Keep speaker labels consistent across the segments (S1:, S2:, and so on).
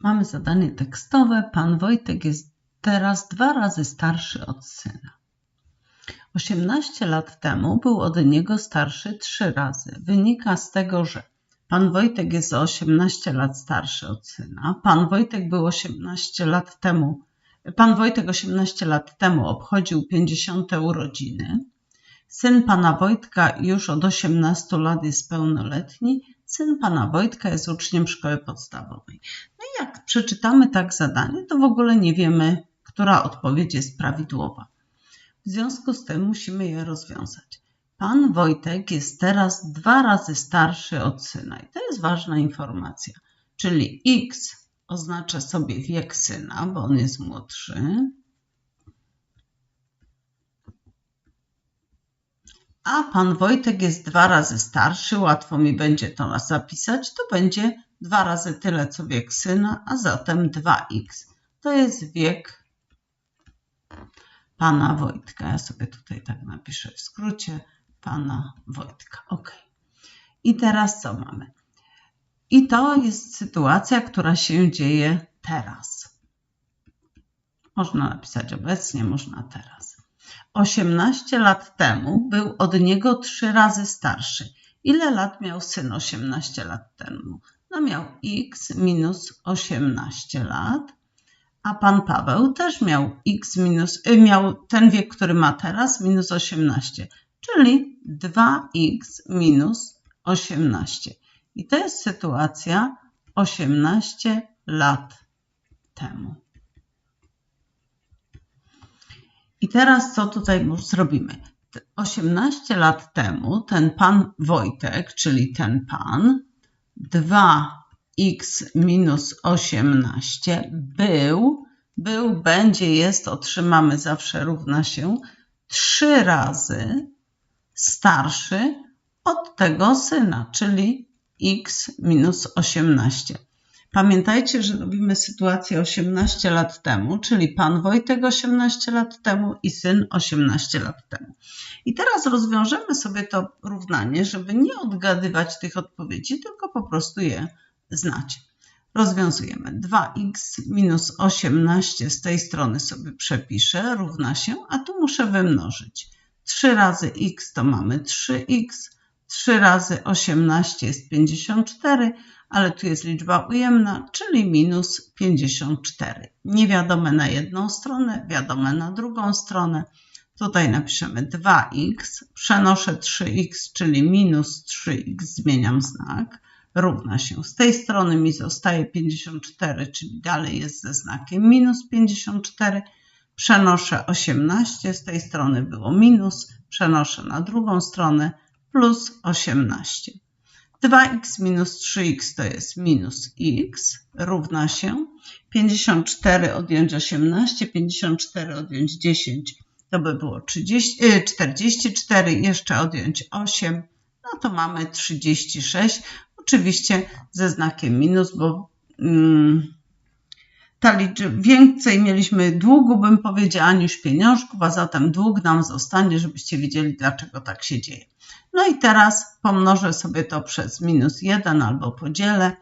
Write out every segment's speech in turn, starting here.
S1: Mamy zadanie tekstowe. Pan Wojtek jest teraz dwa razy starszy od syna. 18 lat temu był od niego starszy trzy razy. Wynika z tego, że pan Wojtek jest o 18 lat starszy od syna. Pan Wojtek był 18 lat temu, pan Wojtek 18 lat temu obchodził 50 urodziny. Syn pana Wojtka już od 18 lat jest pełnoletni. Syn pana Wojtka jest uczniem szkoły podstawowej. No i jak przeczytamy tak zadanie, to w ogóle nie wiemy, która odpowiedź jest prawidłowa. W związku z tym musimy je rozwiązać. Pan Wojtek jest teraz dwa razy starszy od syna i to jest ważna informacja. Czyli x oznacza sobie wiek syna, bo on jest młodszy. A pan Wojtek jest dwa razy starszy, łatwo mi będzie to zapisać, to będzie dwa razy tyle co wiek syna, a zatem 2x. To jest wiek pana Wojtka. Ja sobie tutaj tak napiszę w skrócie pana Wojtka. Ok. I teraz co mamy? I to jest sytuacja, która się dzieje teraz. Można napisać obecnie, można teraz. 18 lat temu był od niego trzy razy starszy. Ile lat miał syn 18 lat temu? No miał x minus 18 lat a pan Paweł też miał x minus, y, miał ten wiek, który ma teraz, minus 18, czyli 2x minus 18. I to jest sytuacja 18 lat temu. I teraz co tutaj zrobimy? 18 lat temu ten pan Wojtek, czyli ten pan, 2 x minus 18 był, był, będzie, jest, otrzymamy zawsze równa się trzy razy starszy od tego syna, czyli x minus 18. Pamiętajcie, że robimy sytuację 18 lat temu, czyli pan Wojtek 18 lat temu i syn 18 lat temu. I teraz rozwiążemy sobie to równanie, żeby nie odgadywać tych odpowiedzi, tylko po prostu je znać. Rozwiązujemy. 2x minus 18 z tej strony sobie przepiszę, równa się, a tu muszę wymnożyć. 3 razy x to mamy 3x, 3 razy 18 jest 54, ale tu jest liczba ujemna, czyli minus 54. Niewiadome na jedną stronę, wiadome na drugą stronę. Tutaj napiszemy 2x, przenoszę 3x, czyli minus 3x, zmieniam znak równa się. Z tej strony mi zostaje 54, czyli dalej jest ze znakiem minus 54. Przenoszę 18, z tej strony było minus, przenoszę na drugą stronę plus 18. 2x minus 3x to jest minus x, równa się 54 odjąć 18, 54 odjąć 10 to by było 30, 44, y, jeszcze odjąć 8, no to mamy 36. Oczywiście ze znakiem minus, bo mm, ta więcej mieliśmy długu, bym powiedziała, niż pieniążków, a zatem dług nam zostanie, żebyście wiedzieli, dlaczego tak się dzieje. No i teraz pomnożę sobie to przez minus 1 albo podzielę,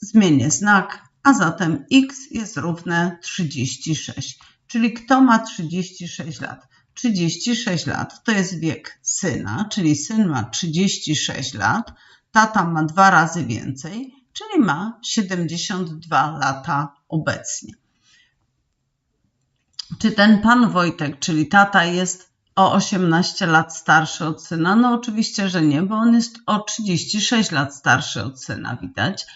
S1: zmienię znak, a zatem x jest równe 36. Czyli kto ma 36 lat? 36 lat to jest wiek syna, czyli syn ma 36 lat, tata ma dwa razy więcej, czyli ma 72 lata obecnie. Czy ten pan Wojtek, czyli tata, jest o 18 lat starszy od syna? No oczywiście, że nie, bo on jest o 36 lat starszy od syna, widać.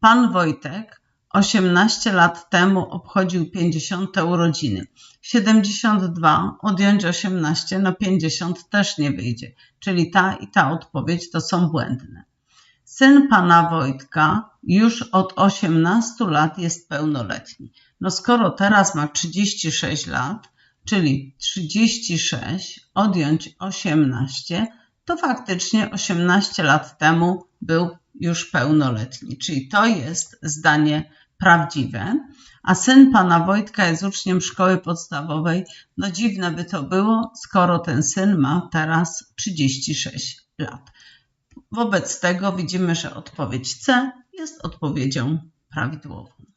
S1: Pan Wojtek 18 lat temu obchodził 50 urodziny. 72 odjąć 18 na 50 też nie wyjdzie, czyli ta i ta odpowiedź to są błędne. Syn pana Wojtka już od 18 lat jest pełnoletni. No skoro teraz ma 36 lat, czyli 36 odjąć 18, to faktycznie 18 lat temu był już pełnoletni. Czyli to jest zdanie prawdziwe. A syn pana Wojtka jest uczniem szkoły podstawowej. No dziwne by to było, skoro ten syn ma teraz 36 lat. Wobec tego widzimy, że odpowiedź C jest odpowiedzią prawidłową.